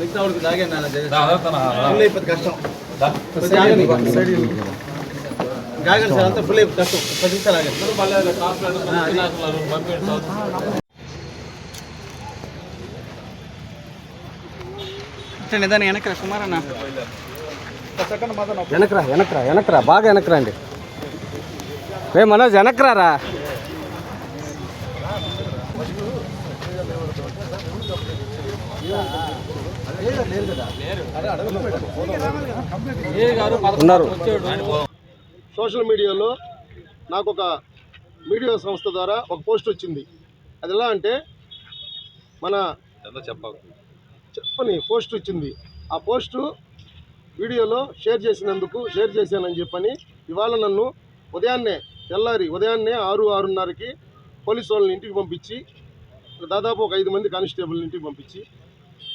మిగతా వాడికి లాగాను అయిపోతుంది కష్టం సార్ అంతా ఫుల్ అయిపోతుంది కష్టం పది నిమిషాలు ఆగండి అన్న వెనకరా వెనకరా వెనకరా బాగా వెనకరా అండి రే మనోజ్ వెనకరా రా ఉన్నారు. సోషల్ మీడియాలో నాకు ఒక మీడియా సంస్థ ద్వారా ఒక పోస్ట్ వచ్చింది. అది ఎలా అంటే మన చెప్పని పోస్ట్ వచ్చింది. ఆ పోస్టు వీడియోలో షేర్ చేసినందుకు షేర్ చేశానని చెప్పని ఇవాళ నన్ను ఉదయాన్నే తెల్లారి ఉదయాన్నే ఆరు ఆరున్నరకి పోలీసు వాళ్ళని ఇంటికి పంపించి దాదాపు ఒక ఐదు మంది కానిస్టేబుల్ని ఇంటికి పంపించి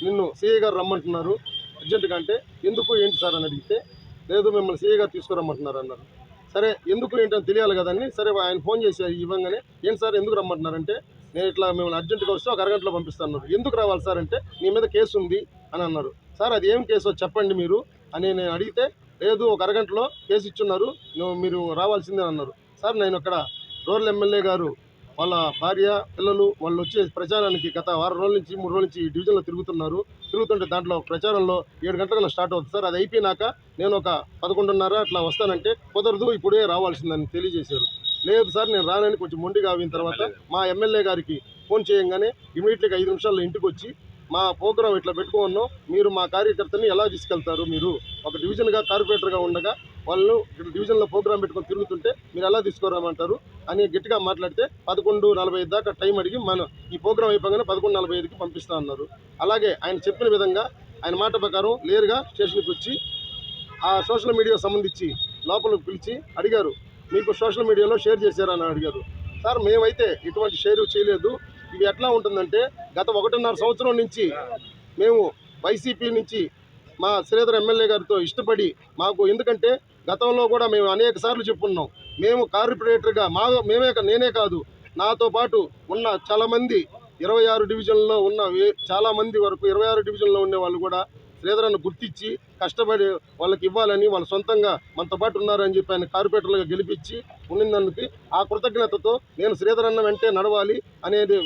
నిన్ను సీఏ గారు రమ్మంటున్నారు. అర్జెంటుగా అంటే ఎందుకు ఏంటి సార్ అని అడిగితే లేదు మిమ్మల్ని సీఏ గారు తీసుకురమ్మంటున్నారు అన్నారు. సరే ఎందుకు ఏంటని తెలియాలి కదండి సరే ఆయన ఫోన్ చేసి ఇవ్వగానే ఏంటి సార్ ఎందుకు రమ్మంటున్నారంటే నేను ఇట్లా మిమ్మల్ని అర్జెంటుగా వస్తే ఒక అరగంటలో పంపిస్తాను ఎందుకు రావాలి సార్ అంటే నీ మీద కేసు ఉంది అని అన్నారు. సార్ అది ఏం కేసో చెప్పండి మీరు అని నేను అడిగితే లేదు ఒక అరగంటలో కేసు ఇచ్చున్నారు నువ్వు మీరు రావాల్సిందే అన్నారు. సార్ నేను అక్కడ రూరల్ ఎమ్మెల్యే గారు వాళ్ళ భార్య పిల్లలు వాళ్ళు వచ్చే ప్రచారానికి గత వారం రోజుల నుంచి మూడు రోజుల నుంచి ఈ డివిజన్లో తిరుగుతున్నారు. తిరుగుతుంటే దాంట్లో ప్రచారంలో ఏడు గంటలకు స్టార్ట్ అవుతుంది సార్. అది అయిపోయినాక నేను ఒక పదకొండున్నర అట్లా వస్తానంటే కుదరదు ఇప్పుడే రావాల్సిందని తెలియజేశారు. లేదు సార్ నేను రానని కొంచెం మొండిగా అయిన తర్వాత మా ఎమ్మెల్యే గారికి ఫోన్ చేయంగానే ఇమీడియట్గా ఐదు నిమిషాల్లో ఇంటికి వచ్చి మా ప్రోగ్రాం ఇట్లా పెట్టుకున్నాం మీరు మా కార్యకర్తని ఎలా తీసుకెళ్తారు? మీరు ఒక డివిజన్గా కార్పొరేటర్గా ఉండగా వాళ్ళు ఇక్కడ డివిజన్లో ప్రోగ్రాం పెట్టుకొని తిరుగుతుంటే మీరు ఎలా తీసుకురామంటారు అని గట్టిగా మాట్లాడితే పదకొండు నలభై ఐదు దాకా టైం అడిగి మన ఈ ప్రోగ్రామ్ అయిపోగానే పదకొండు నలభై ఐదుకి పంపిస్తా అన్నారు. అలాగే ఆయన చెప్పిన విధంగా ఆయన మాట ప్రకారం లేరుగా స్టేషన్కి వచ్చి ఆ సోషల్ మీడియా సంబంధించి లోపలికి పిలిచి అడిగారు. మీకు సోషల్ మీడియాలో షేర్ చేశారని అడిగారు. సార్ మేమైతే ఇటువంటి షేర్ చేయలేదు. ఇవి ఎట్లా ఉంటుందంటే గత ఒకటిన్నర సంవత్సరం నుంచి మేము వైసీపీ నుంచి మా శ్రీధర్ ఎమ్మెల్యే గారితో ఇష్టపడి మాకు ఎందుకంటే గతంలో కూడా మేము అనేక సార్లు చెప్పున్నాం. మేము కార్పొరేటర్గా మా మేమే నేనే కాదు. నాతో పాటు ఉన్న చాలామంది ఇరవై ఆరు డివిజన్లో ఉన్న వే- చాలామంది వరకు ఇరవై ఆరు డివిజన్లో ఉండే వాళ్ళు కూడా శ్రీధరನ್ನು గుర్తించి కష్టపడి వాళ్ళకి ఇవ్వాలని వాళ్ళు సొంతంగా మనతో పాటు ఉన్నారని చెప్పి ఆయన కార్పొరేటర్లుగా గెలిపించి ఉన్నందుకు ఆ కృతజ్ఞతతో నేను శ్రీధరన్న వెంటే నడవాలి అనేది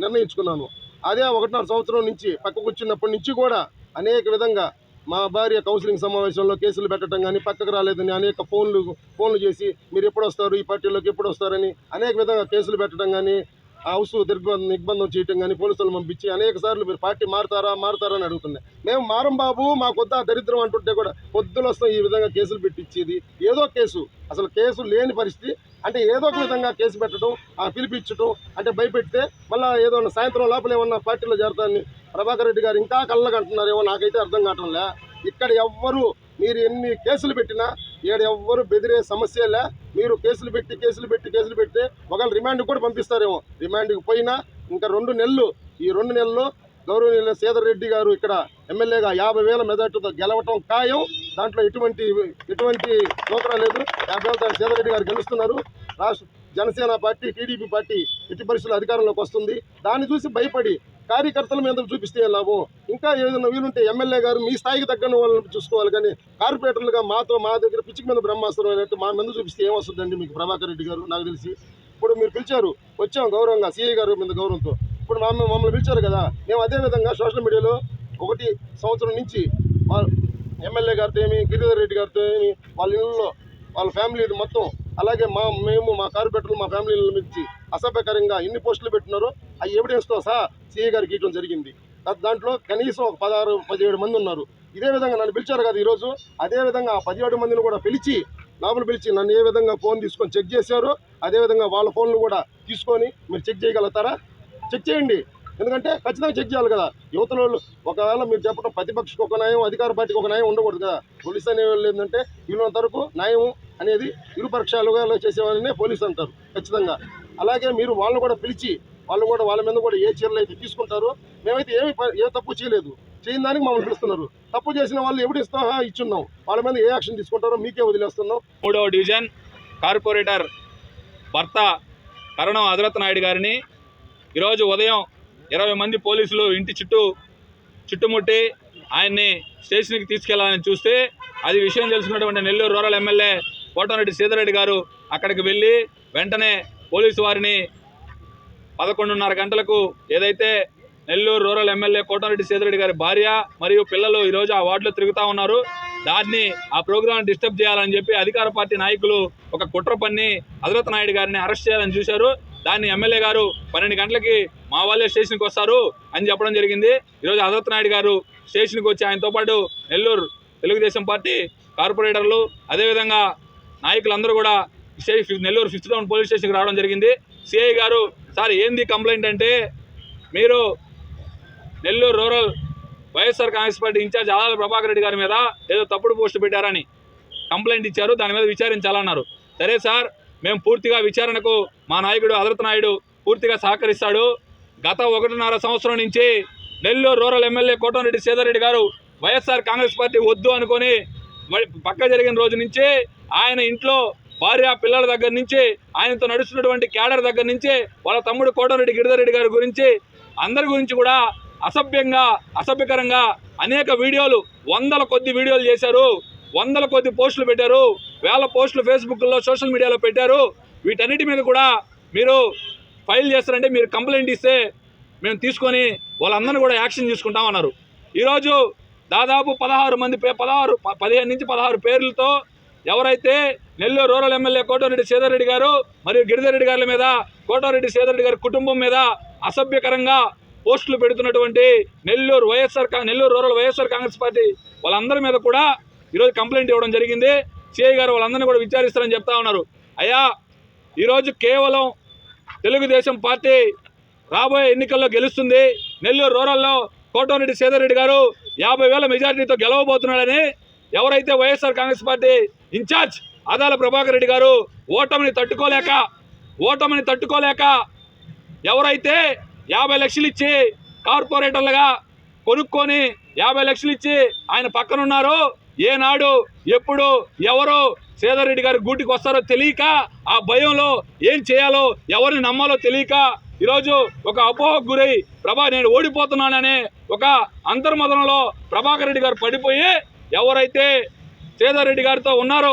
నిర్ణయించుకున్నాను. అదే ఒకటిన్నర సంవత్సరం నుంచి పక్కకు వచ్చినప్పటి నుంచి కూడా అనేక విధంగా మా భార్య కౌన్సిలింగ్ సమావేశంలో కేసులు పెట్టడం కానీ పక్కకు రాలేదని అనేక ఫోన్లు ఫోన్లు చేసి మీరు ఎప్పుడు వస్తారు ఈ పార్టీలోకి ఎప్పుడు వస్తారని అనేక విధంగా కేసులు పెట్టడం కానీ హౌస్ దిగ్బంధం నిర్బంధం చేయటం కానీ పోలీసులను పంపించి అనేక సార్లు మీరు పార్టీ మారుతారా మారుతారా అని అడుగుతున్నాయి. మేము మారం బాబు మా కొద్ది దరిద్రం అంటుంటే కూడా పొద్దులు వస్తాం ఈ విధంగా కేసులు పెట్టించేది. ఏదో కేసు అసలు కేసు లేని పరిస్థితి. అంటే ఏదో ఒక విధంగా కేసు పెట్టడం ఆ పిలిపించడం అంటే భయపెడితే మళ్ళీ ఏదో ఉన్న సాయంత్రం లోపల ఏమన్నా పార్టీలో చేరతాన్ని ప్రభాకర్ రెడ్డి గారు ఇంకా కళ్ళకంటున్నారేమో నాకైతే అర్థం కావటంలే. ఇక్కడ ఎవ్వరు మీరు ఎన్ని కేసులు పెట్టినా ఇక్కడ ఎవ్వరు బెదిరే సమస్యలే మీరు కేసులు పెట్టి కేసులు పెట్టి కేసులు పెట్టి ఒకళ్ళు రిమాండ్ కూడా పంపిస్తారేమో. రిమాండ్కి పోయినా ఇంకా రెండు నెలలు ఈ రెండు నెలల్లో గౌరవనీయుల సేదర్ రెడ్డి గారు ఇక్కడ ఎమ్మెల్యేగా యాభై వేల మెదడుతో గెలవటం ఖాయం. దాంట్లో ఎటువంటి ఎటువంటి నూతన లేదు. యాభై వేల సేదర్ రెడ్డి గారు గెలుస్తున్నారు. రాష్ట్ర జనసేన పార్టీ టీడీపీ పార్టీ ఎట్టి పరిస్థితులు అధికారంలోకి వస్తుంది. దాన్ని చూసి భయపడి కార్యకర్తల మీద చూపిస్తే లాభం? ఇంకా ఏదైనా వీలుంటే ఎమ్మెల్యే గారు మీ స్థాయికి తగ్గని వాళ్ళని చూసుకోవాలి. కానీ కార్పొరేటర్లుగా మాతో మా దగ్గర పిచ్చికి మీద బ్రహ్మాస్త్రం అయినట్టు మా మీద చూపిస్తే ఏమొస్తుందండి మీకు ప్రభాకర్ రెడ్డి గారు? నాకు తెలిసి ఇప్పుడు మీరు పిలిచారు వచ్చాం గౌరవంగా సీఏ గారు మీద గౌరవంతో. ఇప్పుడు మా మమ్మల్ని పిలిచారు కదా మేము అదే విధంగా సోషల్ మీడియాలో ఒకటి సంవత్సరం నుంచి ఎమ్మెల్యే గారితో ఏమి గిరిధర్ రెడ్డి గారితో ఏమి వాళ్ళ ఇళ్ళలో వాళ్ళ ఫ్యామిలీ మొత్తం అలాగే మా మేము మా కార్పొరేటర్లు మా ఫ్యామిలీల మించి అసభ్యకరంగా ఎన్ని పోస్టులు పెట్టినారో ఆ ఎవిడెన్స్తో సహా సీఏ గారికి ఇవ్వడం జరిగింది. దాంట్లో కనీసం ఒక పదహారు పదిహేడు మంది ఉన్నారు. ఇదే విధంగా నన్ను పిలిచారు కదా ఈరోజు. అదే విధంగా ఆ పదిహేడు మందిని కూడా పిలిచి లోపల పిలిచి నన్ను ఏ విధంగా ఫోన్ తీసుకొని చెక్ చేశారో అదే విధంగా వాళ్ళ ఫోన్లు కూడా తీసుకొని మీరు చెక్ చేయగలుగుతారా? చెక్ చేయండి. ఎందుకంటే ఖచ్చితంగా చెక్ చేయాలి కదా. యువతల ఒకవేళ మీరు చెప్పడం ప్రతిపక్షకు ఒక న్యాయం అధికార పార్టీకి ఒక న్యాయం ఉండకూడదు కదా. పోలీస్ అనే వాళ్ళు ఏంటంటే వీళ్ళంత వరకు న్యాయం అనేది ఇరు పక్షాలుగా చేసేవాళ్ళనే పోలీస్ అంటారు ఖచ్చితంగా. అలాగే మీరు వాళ్ళని కూడా పిలిచి వాళ్ళు కూడా వాళ్ళ మీద కూడా ఏ చర్యలు అయితే తీసుకుంటారో మేమైతే ఏమి ఏ తప్పు చేయలేదు. చేయని దానికి మమ్మల్ని పిలుస్తున్నారు. తప్పు చేసిన వాళ్ళు ఎప్పుడు ఇస్తా ఇచ్చున్నాం. వాళ్ళ మీద ఏ యాక్షన్ తీసుకుంటారో మీకే వదిలేస్తున్నాం. మూడవ డివిజన్ కార్పొరేటర్ భర్త కరణం హజరత్ నాయుడు గారిని ఈరోజు ఉదయం ఇరవై మంది పోలీసులు ఇంటి చుట్టూ చుట్టుముట్టి ఆయన్ని స్టేషన్కి తీసుకెళ్ళాలని చూస్తే అది విషయం తెలుసుకున్నటువంటి నెల్లూరు రూరల్ ఎమ్మెల్యే కోటమిరెడ్డి సీతారెడ్డి గారు అక్కడికి వెళ్ళి వెంటనే పోలీసు వారిని పదకొండున్నర గంటలకు ఏదైతే నెల్లూరు రూరల్ ఎమ్మెల్యే కోటారెడ్డి సీతారెడ్డి గారి భార్య మరియు పిల్లలు ఈరోజు ఆ వార్డులో తిరుగుతూ ఉన్నారు దాన్ని ఆ ప్రోగ్రాం డిస్టర్బ్ చేయాలని చెప్పి అధికార పార్టీ నాయకులు ఒక కుట్ర పన్ని హజరత్ నాయుడు గారిని అరెస్ట్ చేయాలని చూశారు. దాన్ని ఎమ్మెల్యే గారు పన్నెండు గంటలకి మా వాళ్ళే స్టేషన్కి వస్తారు అని చెప్పడం జరిగింది. ఈరోజు హజరత్ నాయుడు గారు స్టేషన్కి వచ్చి ఆయనతో పాటు నెల్లూరు తెలుగుదేశం పార్టీ కార్పొరేటర్లు అదేవిధంగా నాయకులందరూ కూడా స్టే- నెల్లూరు ఫిఫ్త్ టౌన్ పోలీస్ స్టేషన్కి రావడం జరిగింది. సిఐ గారు సార్ ఏంది కంప్లైంట్ అంటే మీరు Nellore rural YSR Congress party incharge Adala Prabhakar Reddy గారి మీద ఏదో తప్పుడు పోస్టు పెట్టారని కంప్లైంట్ ఇచ్చారు. దాని మీద విచారించాలన్నారు. సరే సార్ మేము పూర్తిగా విచారణకు మా నాయకుడు హజరత్ నాయుడు పూర్తిగా సహకరిస్తాడు. గత ఒకటిన్నర సంవత్సరం నుంచి నెల్లూరు రూరల్ ఎమ్మెల్యే కోటంరెడ్డి సీతారెడ్డి గారు వైఎస్ఆర్ కాంగ్రెస్ పార్టీ వద్దు అనుకొని మరి పక్క జరిగిన రోజు నుంచి ఆయన ఇంట్లో భార్య పిల్లల దగ్గర నుంచి ఆయనతో నడుస్తున్నటువంటి క్యాడర్ దగ్గర నుంచి వాళ్ళ తమ్ముడు కోటరెడ్డి గిరిధరెడ్డి గారి గురించి అందరి గురించి కూడా అసభ్యంగా అసభ్యకరంగా అనేక వీడియోలు వందల కొద్ది వీడియోలు చేశారు. వందల కొద్ది పోస్టులు పెట్టారు. వేల పోస్టులు ఫేస్బుక్లో సోషల్ మీడియాలో పెట్టారు. వీటన్నిటి మీద కూడా మీరు ఫైల్ చేస్తారంటే మీరు కంప్లైంట్ ఇస్తే మేము తీసుకొని వాళ్ళందరినీ కూడా యాక్షన్ తీసుకుంటామన్నారు ఈరోజు దాదాపు పదహారు మంది పే పదహారు ప- పదిహేను నుంచి పదహారు పేర్లతో ఎవరైతే నెల్లూరు రూరల్ ఎమ్మెల్యే కోటారెడ్డి సీతారెడ్డి గారు మరియు గిరిధరెడ్డి గారి మీద కోటారెడ్డి సీతారెడ్డి గారి కుటుంబం మీద అసభ్యకరంగా పోస్టులు పెడుతున్నటువంటి Nellore YSR Nellore rural YSR Congress party వాళ్ళందరి మీద కూడా ఈరోజు కంప్లైంట్ ఇవ్వడం జరిగింది. సిఐ గారు వాళ్ళందరినీ కూడా విచారిస్తారని చెప్తా ఉన్నారు. అయ్యా ఈరోజు కేవలం తెలుగుదేశం పార్టీ రాబోయే ఎన్నికల్లో గెలుస్తుంది. నెల్లూరు రూరల్లో కోటమిరెడ్డి సీతారెడ్డి గారు యాభై వేల మెజార్టీతో గెలవబోతున్నాడని ఎవరైతే YSR Congress party incharge Adala Prabhakar Reddy గారు ఓటమిని తట్టుకోలేక ఓటమిని తట్టుకోలేక ఎవరైతే యాభై లక్షలు ఇచ్చి కార్పొరేటర్లుగా కొనుక్కొని యాభై లక్షలు ఇచ్చి ఆయన పక్కనున్నారో ఏనాడు ఎప్పుడు ఎవరు సేదరెడ్డి గారి గూటికి వస్తారో తెలియక ఆ భయంలో ఏం చేయాలో ఎవరిని నమ్మాలో తెలియక ఈరోజు ఒక అపోహకు గురై ప్రభా నేను ఓడిపోతున్నాననే ఒక అంతర్మదనలో ప్రభాకర్ రెడ్డి గారు పడిపోయి ఎవరైతే సేదారెడ్డి గారితో ఉన్నారో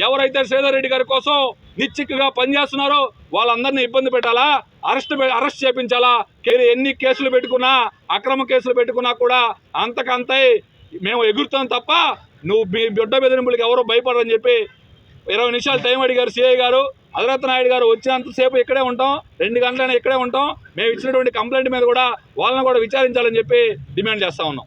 ఎవరైతే సేదారెడ్డి గారి కోసం నిశ్చిక్గా పనిచేస్తున్నారో వాళ్ళందరినీ ఇబ్బంది పెట్టాలా? Arrest arrest చేపించాలా? కే- ఎన్ని కేసులు పెట్టుకున్నా అక్రమ కేసులు పెట్టుకున్నా కూడా అంతకంతే మేము ఎగురుతాం తప్ప నువ్వు మీ బిడ్డ బెదిరింపులకి ఎవరో భయపడరని చెప్పి ఇరవై నిమిషాలు టైం అడిగారు సిఐ గారు. అదరత్ నాయుడు గారు వచ్చినంతసేపు ఇక్కడే ఉంటాం. రెండు గంటలైనా ఇక్కడే ఉంటాం. మేము ఇచ్చినటువంటి కంప్లైంట్ మీద కూడా వాళ్ళని కూడా విచారించాలని చెప్పి డిమాండ్ చేస్తా ఉన్నాం.